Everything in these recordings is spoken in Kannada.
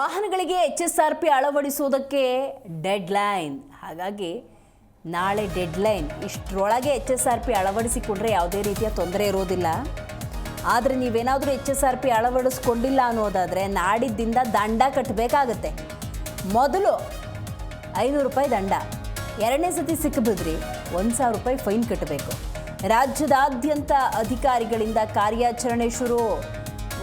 ವಾಹನಗಳಿಗೆ ಎಚ್ ಎಸ್ ಆರ್ ಪಿ ಅಳವಡಿಸುವುದಕ್ಕೆ ಡೆಡ್ ಲೈನ್ ಹಾಗಾಗಿ ನಾಳೆ ಡೆಡ್ ಲೈನ್ ಇಷ್ಟರೊಳಗೆ ಎಚ್ ಎಸ್ ಆರ್ ಪಿ ಅಳವಡಿಸಿಕೊಂಡ್ರೆ ಯಾವುದೇ ರೀತಿಯ ತೊಂದರೆ ಇರೋದಿಲ್ಲ ಆದರೆ ನೀವೇನಾದರೂ ಎಚ್ ಎಸ್ ಆರ್ ಪಿ ಅಳವಡಿಸ್ಕೊಂಡಿಲ್ಲ ಅನ್ನೋದಾದರೆ ನಾಡಿದ್ದಿಂದ ದಂಡ ಕಟ್ಟಬೇಕಾಗತ್ತೆ ಮೊದಲು ಐನೂರು ರೂಪಾಯಿ ದಂಡ. ಎರಡನೇ ಸತಿ ಸಿಕ್ಕಬಿದ್ರಿ ಒಂದು ಸಾವಿರ ರೂಪಾಯಿ ಫೈನ್ ಕಟ್ಟಬೇಕು ರಾಜ್ಯದಾದ್ಯಂತ ಅಧಿಕಾರಿಗಳಿಂದ ಕಾರ್ಯಾಚರಣೆ ಶುರು.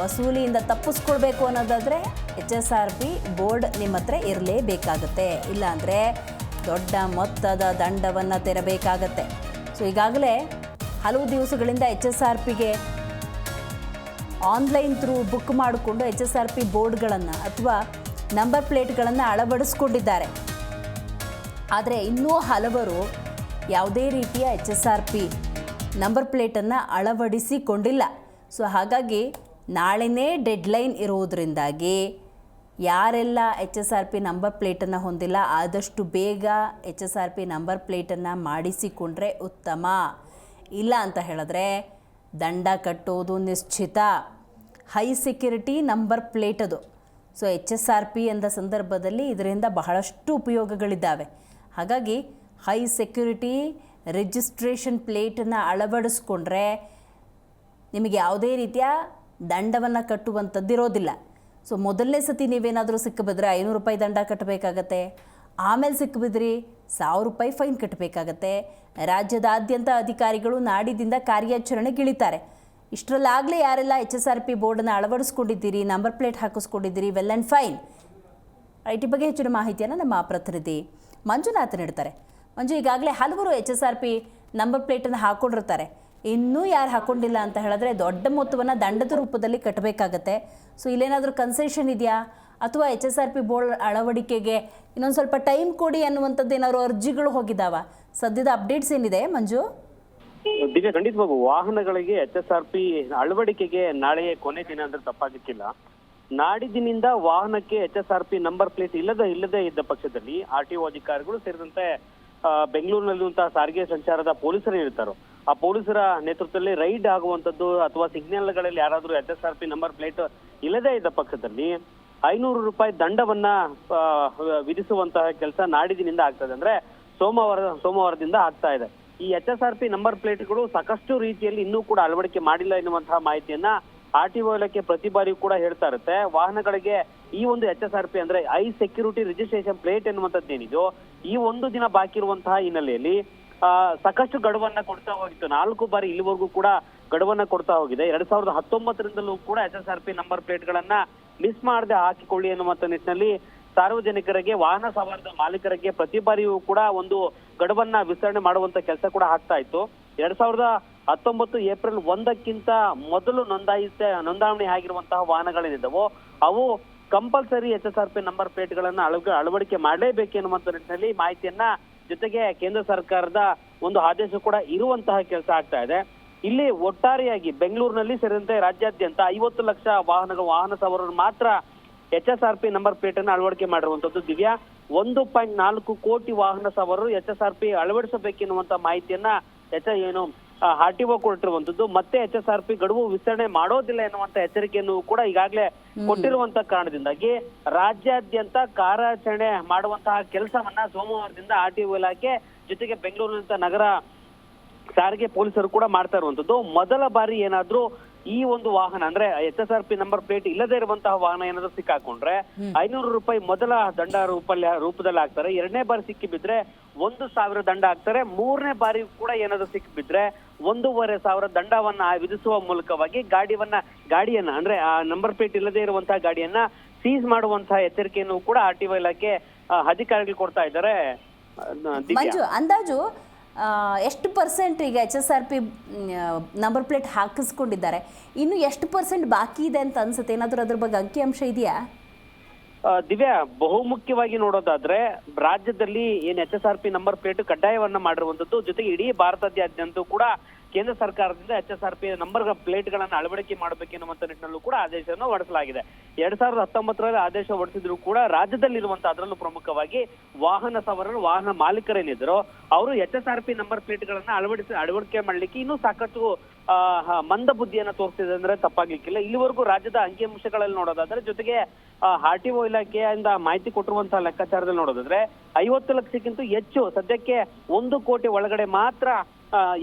ವಸೂಲಿಯಿಂದ ತಪ್ಪಿಸ್ಕೊಳ್ಬೇಕು ಅನ್ನೋದಾದರೆ H S R P board ನಿಮ್ಮ ಹತ್ರ ಇರಲೇಬೇಕಾಗತ್ತೆ. ಇಲ್ಲಾಂದರೆ ದೊಡ್ಡ ಮೊತ್ತದ ದಂಡವನ್ನು ತೆರಬೇಕಾಗತ್ತೆ. ಸೊ ಈಗಾಗಲೇ ಹಲವು ದಿವಸಗಳಿಂದ ಎಚ್ ಎಸ್ ಆರ್ ಪಿಗೆ ಆನ್ಲೈನ್ ಥ್ರೂ ಬುಕ್ ಮಾಡಿಕೊಂಡು ಎಚ್ ಎಸ್ ಆರ್ ಪಿ ಬೋರ್ಡ್ಗಳನ್ನು ಅಥವಾ ನಂಬರ್ ಪ್ಲೇಟ್ಗಳನ್ನು ಅಳವಡಿಸ್ಕೊಂಡಿದ್ದಾರೆ. ಆದರೆ ಇನ್ನೂ ಹಲವರು ಯಾವುದೇ ರೀತಿಯ H S R P number ಪ್ಲೇಟನ್ನು ಅಳವಡಿಸಿಕೊಂಡಿಲ್ಲ. ಸೊ ಹಾಗಾಗಿ ನಾಳೆನೇ ಡೆಡ್ಲೈನ್ ಇರುವುದರಿಂದಾಗಿ ಯಾರೆಲ್ಲ H S R P number ಪ್ಲೇಟನ್ನು ಹೊಂದಿಲ್ಲ, ಆದಷ್ಟು ಬೇಗ H S R P number ಪ್ಲೇಟನ್ನು ಮಾಡಿಸಿಕೊಂಡ್ರೆ ಉತ್ತಮ. ಇಲ್ಲ ಅಂತ ಹೇಳಿದ್ರೆ ದಂಡ ಕಟ್ಟೋದು ನಿಶ್ಚಿತ. ಹೈ ಸೆಕ್ಯೂರಿಟಿ ನಂಬರ್ ಪ್ಲೇಟ್ ಅದು. So H S R P ಎಂದ ಸಂದರ್ಭದಲ್ಲಿ ಇದರಿಂದ ಬಹಳಷ್ಟು ಉಪಯೋಗಗಳಿದ್ದಾವೆ. ಹಾಗಾಗಿ ಹೈ ಸೆಕ್ಯೂರಿಟಿ ರಿಜಿಸ್ಟ್ರೇಷನ್ ಪ್ಲೇಟನ್ನು ಅಳವಡಿಸ್ಕೊಂಡ್ರೆ ನಿಮಗೆ ಯಾವುದೇ ರೀತಿಯ ದಂಡವನ್ನು ಕಟ್ಟುವಂಥದ್ದು ಇರೋದಿಲ್ಲ ಸೊ ಮೊದಲನೇ ಸತಿ ನೀವೇನಾದರೂ ಸಿಕ್ಕಿಬಿದ್ರೆ ಐನೂರು ರೂಪಾಯಿ ದಂಡ ಕಟ್ಟಬೇಕಾಗತ್ತೆ. ಆಮೇಲೆ ಸಿಕ್ಕಿಬಿದ್ರಿ ಸಾವಿರ ರೂಪಾಯಿ ಫೈನ್ ಕಟ್ಟಬೇಕಾಗತ್ತೆ. ರಾಜ್ಯದಾದ್ಯಂತ ಅಧಿಕಾರಿಗಳು ನಾಡಿದಿಂದ ಕಾರ್ಯಾಚರಣೆಗಿಳಿತಾರೆ ಇಷ್ಟರಲ್ಲಾಗಲೇ ಯಾರೆಲ್ಲ ಎಚ್ ಎಸ್ ಆರ್ ಪಿ ಬೋರ್ಡನ್ನು ಅಳವಡಿಸ್ಕೊಂಡಿದ್ದೀರಿ, ನಂಬರ್ ಪ್ಲೇಟ್ ಹಾಕಿಸ್ಕೊಂಡಿದ್ದೀರಿ ವೆಲ್ ಆ್ಯಂಡ್ ಫೈನ್ ಈ ಬಗ್ಗೆ ಹೆಚ್ಚಿನ ಮಾಹಿತಿಯನ್ನು ನಮ್ಮ ಪ್ರತಿನಿಧಿ ಮಂಜುನಾಥ್ ನೀಡ್ತಾರೆ. ಮಂಜು, ಈಗಾಗಲೇ ಹಲವರು H S R P number ಪ್ಲೇಟನ್ನು ಹಾಕೊಂಡಿರ್ತಾರೆ. ಇನ್ನೂ ಯಾರು ಹಾಕೊಂಡಿಲ್ಲ ಅಂತ ಹೇಳಿದ್ರೆ ದೊಡ್ಡ ಮೊತ್ತವನ್ನು ದಂಡದ ರೂಪದಲ್ಲಿ ಕಟ್ಟಬೇಕಾಗತ್ತೆ ಸೊ ಇಲ್ಲೇನಾದರೂ ಕನ್ಸೆಷನ್ ಇದೆಯಾ? ಅಥವಾ H S R P board ಅಳವಡಿಕೆಗೆ ಇನ್ನೊಂದು ಸ್ವಲ್ಪ ಟೈಮ್ ಕೊಡಿ ಅನ್ನುವಂಥದ್ದು ಏನಾದ್ರು ಅರ್ಜಿಗಳು ಹೋಗಿದ್ದಾವ ಸದ್ಯದ ಅಪ್ಡೇಟ್ಸ್ ಏನಿದೆ, ಮಂಜು? ದಿವ್ಯ, ಖಂಡಿತ ಬಾಬು. ವಾಹನಗಳಿಗೆ ಎಚ್ ಎಸ್ ಆರ್ ಪಿ ಅಳವಡಿಕೆಗೆ ನಾಳೆ ಕೊನೆ ದಿನ ಅಂದ್ರೆ ತಪ್ಪಾಗಕ್ಕಿಲ್ಲ. ನಾಡಿದಿನಿಂದ ವಾಹನಕ್ಕೆ H S R P number plate ಇಲ್ಲದ, ಇಲ್ಲದೆ ಇದ್ದ ಪಕ್ಷದಲ್ಲಿ ಆರ್ ಟಿ ಒ ಅಧಿಕಾರಿಗಳು ಸೇರಿದಂತೆ ಬೆಂಗಳೂರಿನಲ್ಲಿರುವಂತಹ ಸಾರಿಗೆ ಸಂಚಾರದ ಪೊಲೀಸರು ಇರ್ತಾರೋ. ಆ ಪೊಲೀಸರ ನೇತೃತ್ವದಲ್ಲಿ ರೈಡ್ ಆಗುವಂತದ್ದು ಅಥವಾ ಸಿಗ್ನಲ್ಗಳಲ್ಲಿ ಯಾರಾದರೂ H S R P number plate ಇಲ್ಲದೇ ಇದ್ದ ಪಕ್ಷದಲ್ಲಿ ಐನೂರು ರೂಪಾಯಿ ದಂಡವನ್ನ ವಿಧಿಸುವಂತಹ ಕೆಲಸ ನಾಡಿದಿನಿಂದ ಆಗ್ತದೆ ಅಂದ್ರೆ ಸೋಮವಾರ, ಸೋಮವಾರದಿಂದ ಆಗ್ತಾ ಇದೆ. ಈ H S R P number ಪ್ಲೇಟ್ಗಳು ಸಾಕಷ್ಟು ರೀತಿಯಲ್ಲಿ ಇನ್ನೂ ಕೂಡ ಅಳವಡಿಕೆ ಮಾಡಿಲ್ಲ ಎನ್ನುವಂತಹ ಮಾಹಿತಿಯನ್ನ ಆರ್ ಟಿ ಇಲಾಖೆ ಪ್ರತಿ ಬಾರಿಯೂ ಕೂಡ ಹೇಳ್ತಾ ಇರುತ್ತೆ. ವಾಹನಗಳಿಗೆ ಈ ಒಂದು ಎಚ್ ಎಸ್ ಆರ್ ಪಿ ಅಂದ್ರೆ ಐ ಸೆಕ್ಯೂರಿಟಿ ರಿಜಿಸ್ಟ್ರೇಷನ್ ಪ್ಲೇಟ್ ಎನ್ನುವಂಥದ್ದು ಏನಿದೆಯೋ ಈ ಒಂದು ದಿನ ಬಾಕಿ ಇರುವಂತಹ ಹಿನ್ನೆಲೆಯಲ್ಲಿ ಸಾಕಷ್ಟು ಗಡುವನ್ನ ಕೊಡ್ತಾ ಹೋಗಿತ್ತು. ನಾಲ್ಕು ಬಾರಿ ಇಲ್ಲಿವರೆಗೂ ಕೂಡ ಗಡುವನ್ನ ಕೊಡ್ತಾ ಹೋಗಿದೆ. ಎರಡ್ ಸಾವಿರದ ಹತ್ತೊಂಬತ್ತರಿಂದಲೂ ಕೂಡ S S R P number ಪ್ಲೇಟ್ಗಳನ್ನ miss ಮಾಡದೆ ಹಾಕಿಕೊಳ್ಳಿ ಅನ್ನುವಂತ ನಿಟ್ಟಿನಲ್ಲಿ ಸಾರ್ವಜನಿಕರಿಗೆ, ವಾಹನ ಸವಾರದ ಮಾಲೀಕರಿಗೆ ಪ್ರತಿ ಬಾರಿಯೂ ಕೂಡ ಒಂದು ಗಡುವನ್ನ ವಿಸ್ತರಣೆ ಮಾಡುವಂತ ಕೆಲಸ ಕೂಡ ಆಗ್ತಾ ಇತ್ತು. ಎರಡ್ ಸಾವಿರದ ಹತ್ತೊಂಬತ್ತು ಏಪ್ರಿಲ್ ಒಂದಕ್ಕಿಂತ ಮೊದಲು ನೋಂದಾಯಿಸ, ನೋಂದಾವಣಿ ಆಗಿರುವಂತಹ ವಾಹನಗಳೇನಿದ್ದವು ಅವು compulsory H S R P number ಪ್ಲೇಟ್ಗಳನ್ನ ಗಳನ್ನ ಅಳವಡಿಕೆ ಮಾಡಲೇಬೇಕು ಎನ್ನುವಂತ ನಿಟ್ಟಿನಲ್ಲಿ ಮಾಹಿತಿಯನ್ನ ಜೊತೆಗೆ ಕೇಂದ್ರ ಸರ್ಕಾರದ ಒಂದು ಆದೇಶ ಕೂಡ ಇರುವಂತಹ ಕೆಲಸ ಆಗ್ತಾ ಇದೆ. ಇಲ್ಲಿ ಒಟ್ಟಾರೆಯಾಗಿ ಬೆಂಗಳೂರಿನಲ್ಲಿ ಸೇರಿದಂತೆ ರಾಜ್ಯಾದ್ಯಂತ ಐವತ್ತು ಲಕ್ಷ ವಾಹನಗಳು, ವಾಹನ ಸವಾರರು ಮಾತ್ರ H S R P number plate ಅನ್ನು ಅಳವಡಿಕೆ ಮಾಡಿರುವಂತದ್ದು ದಿವ್ಯಾ, ಒಂದು ಪಾಯಿಂಟ್ ನಾಲ್ಕು ಕೋಟಿ ವಾಹನ ಸವಾರರು ಎಚ್ ಎಸ್ ಆರ್ ಪಿ ಅಳವಡಿಸಬೇಕೆನ್ನುವಂತ ಮಾಹಿತಿಯನ್ನ ಎಚ್ ಏನು ಆರ್ ಟಿ ಒ ಕೊಟ್ಟಿರುವಂತದ್ದು ಮತ್ತೆ ಎಚ್ ಎಸ್ ಆರ್ ಪಿ ಗಡುವು ವಿಸ್ತರಣೆ ಮಾಡೋದಿಲ್ಲ ಎನ್ನುವಂತ ಎಚ್ಚರಿಕೆಯನ್ನು ಕೂಡ ಈಗಾಗಲೇ ಕೊಟ್ಟಿರುವಂತ ಕಾರಣದಿಂದಾಗಿ ರಾಜ್ಯಾದ್ಯಂತ ಕಾರ್ಯಾಚರಣೆ ಮಾಡುವಂತಹ ಕೆಲಸವನ್ನ ಸೋಮವಾರದಿಂದ ಆರ್ ಟಿ ಒ ಇಲಾಖೆ ಜೊತೆಗೆ ಬೆಂಗಳೂರಿನಂತ ನಗರ ಸಾರಿಗೆ ಪೊಲೀಸರು ಕೂಡ ಮಾಡ್ತಾ ಇರುವಂತದ್ದು ಮೊದಲ ಬಾರಿ ಏನಾದ್ರೂ ಈ ಒಂದು ವಾಹನ ಅಂದ್ರೆ H S R P number plate ಇಲ್ಲದೆ ಇರುವಂತಹ ವಾಹನ ಏನಾದ್ರು ಸಿಕ್ಕಾಕೊಂಡ್ರೆ ಐನೂರು ರೂಪಾಯಿ ಮೊದಲ ದಂಡ ರೂಪಲ್ಲಿ ರೂಪದಲ್ಲಿ ಹಾಕ್ತಾರೆ ಎರಡನೇ ಬಾರಿ ಸಿಕ್ಕಿ ಬಿದ್ರೆ ಒಂದು ಸಾವಿರ ದಂಡ ಹಾಕ್ತಾರೆ. ಮೂರನೇ ಬಾರಿ ಕೂಡ ಏನಾದ್ರು ಸಿಕ್ಕಿಬಿದ್ರೆ ಒಂದೂವರೆ ಸಾವಿರ ದಂಡವನ್ನ ವಿಧಿಸುವ ಮೂಲಕವಾಗಿ ಗಾಡಿವನ್ನ, ಗಾಡಿಯನ್ನ, ಅಂದ್ರೆ ಆ ನಂಬರ್ ಪ್ಲೇಟ್ ಇಲ್ಲದೆ ಇರುವಂತಹ ಗಾಡಿಯನ್ನ ಸೀಸ್ ಮಾಡುವಂತಹ ಎಚ್ಚರಿಕೆಯನ್ನು ಕೂಡ ಆರ್ ಟಿ ಇಲಾಖೆ ಅಧಿಕಾರಿಗಳು ಕೊಡ್ತಾ ಇದ್ದಾರೆ. ಮಂಜು, ಅಂದಾಜು ಎಷ್ಟು ಪರ್ಸೆಂಟ್ ಈಗ H S R P number plate ಹಾಕಿಸ್ಕೊಂಡಿದ್ದಾರೆ? ಇನ್ನು ಎಷ್ಟು ಪರ್ಸೆಂಟ್ ಬಾಕಿ ಇದೆ ಅಂತ ಅನ್ಸುತ್ತೆ? ಏನಾದರೂ ಅದ್ರ ಬಗ್ಗೆ ಅಂಕಿಅಂಶ ಇದೆಯಾ? ದಿವ್ಯಾ, ಬಹುಮುಖ್ಯವಾಗಿ ನೋಡೋದಾದ್ರೆ ರಾಜ್ಯದಲ್ಲಿ ಏನ್ H S R P number plate ಕಡ್ಡಾಯವನ್ನ ಮಾಡಿರುವಂತದ್ದು ಜೊತೆಗೆ ಇಡೀ ಭಾರತದಾದ್ಯಂತ ಕೂಡ ಕೇಂದ್ರ ಸರ್ಕಾರದಿಂದ H S R P number ಪ್ಲೇಟ್ಗಳನ್ನು ಅಳವಡಿಕೆ ಮಾಡಬೇಕೆನ್ನುವಂತ ನಿಟ್ಟಿನಲ್ಲೂ ಕೂಡ ಆದೇಶವನ್ನು ಹೊರಡಿಸಲಾಗಿದೆ. ಎರಡ್ ಸಾವಿರದ ಹತ್ತೊಂಬತ್ತರಲ್ಲಿ ಆದೇಶ ಹೊರಡಿಸಿದ್ರು ಕೂಡ ರಾಜ್ಯದಲ್ಲಿರುವಂತ ಅದರಲ್ಲೂ ಪ್ರಮುಖವಾಗಿ ವಾಹನ ಸವಾರರು, ವಾಹನ ಮಾಲೀಕರೇನಿದ್ರು ಅವರು H S R P number ಪ್ಲೇಟ್ಗಳನ್ನು ಅಳವಡಿಸಿ, ಅಳವಡಿಕೆ ಮಾಡ್ಲಿಕ್ಕೆ ಇನ್ನೂ ಸಾಕಷ್ಟು ಮಂದ ಬುದ್ಧಿಯನ್ನ ತೋರಿಸಿದೆ ಅಂದ್ರೆ ತಪ್ಪಾಗ್ಲಿಕ್ಕಿಲ್ಲ. ಇಲ್ಲಿವರೆಗೂ ರಾಜ್ಯದ ಅಂಕಿಅಂಶಗಳಲ್ಲಿ ನೋಡೋದಾದ್ರೆ ಜೊತೆಗೆ ಆರ್ ಟಿ ಒ ಇಲಾಖೆಯಿಂದ ಮಾಹಿತಿ ಕೊಟ್ಟಿರುವಂತಹ ಲೆಕ್ಕಾಚಾರದಲ್ಲಿ ನೋಡೋದಾದ್ರೆ ಐವತ್ತು ಲಕ್ಷಕ್ಕಿಂತ ಹೆಚ್ಚು, ಸದ್ಯಕ್ಕೆ ಒಂದು ಕೋಟಿ ಒಳಗಡೆ ಮಾತ್ರ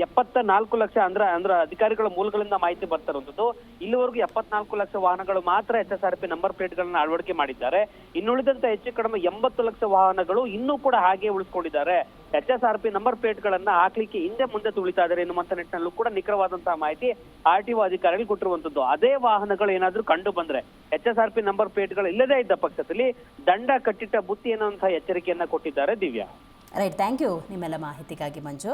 ಎಪ್ಪತ್ತ ನಾಲ್ಕು ಲಕ್ಷ ಅಂದ್ರ ಅಂದ್ರ ಅಧಿಕಾರಿಗಳ ಮೂಲಗಳಿಂದ ಮಾಹಿತಿ ಬರ್ತಾ ಇರುವಂತದ್ದು ಇಲ್ಲಿವರೆಗೂ ಎಪ್ಪತ್ನಾಲ್ಕು ಲಕ್ಷ ವಾಹನಗಳು ಮಾತ್ರ H S R P number plate ಗಳನ್ನ ಅಳವಡಿಕೆ ಮಾಡಿದ್ದಾರೆ. ಇನ್ನುಳಿದಂತೆ ಹೆಚ್ಚು ಕಡಿಮೆ ಎಂಬತ್ತು ಲಕ್ಷ ವಾಹನಗಳು ಇನ್ನೂ ಕೂಡ ಹಾಗೆ ಉಳಿಸ್ಕೊಂಡಿದ್ದಾರೆ. H S R P number plate ಗಳನ್ನ ಹಾಕ್ಲಿಕ್ಕೆ ಹಿಂದೆ ಮುಂದೆ ತುಳಿತಾ ಇದ್ದಾರೆ ಎನ್ನುವಂತ ನಿಟ್ಟಿನಲ್ಲೂ ಕೂಡ ನಿಖರವಾದಂತಹ ಮಾಹಿತಿ ಆರ್ ಟಿಒ ಅಧಿಕಾರಿಗಳು ಕೊಟ್ಟಿರುವಂತದ್ದು ಅದೇ ವಾಹನಗಳು ಏನಾದ್ರೂ ಕಂಡು ಬಂದ್ರೆ H S R P number ಪ್ಲೇಟ್ಗಳು ಇಲ್ಲದೇ ಇದ್ದ ಪಕ್ಷದಲ್ಲಿ ದಂಡ ಕಟ್ಟಿಟ್ಟ ಬುತ್ತಿ ಎನ್ನುವಂತಹ ಎಚ್ಚರಿಕೆಯನ್ನ ಕೊಟ್ಟಿದ್ದಾರೆ ದಿವ್ಯಾ. ರೈಟ್ ಥ್ಯಾಂಕ್ ಯು ನಿಮ್ಮೆಲ್ಲ ಮಾಹಿತಿಗಾಗಿ ಮಂಜು.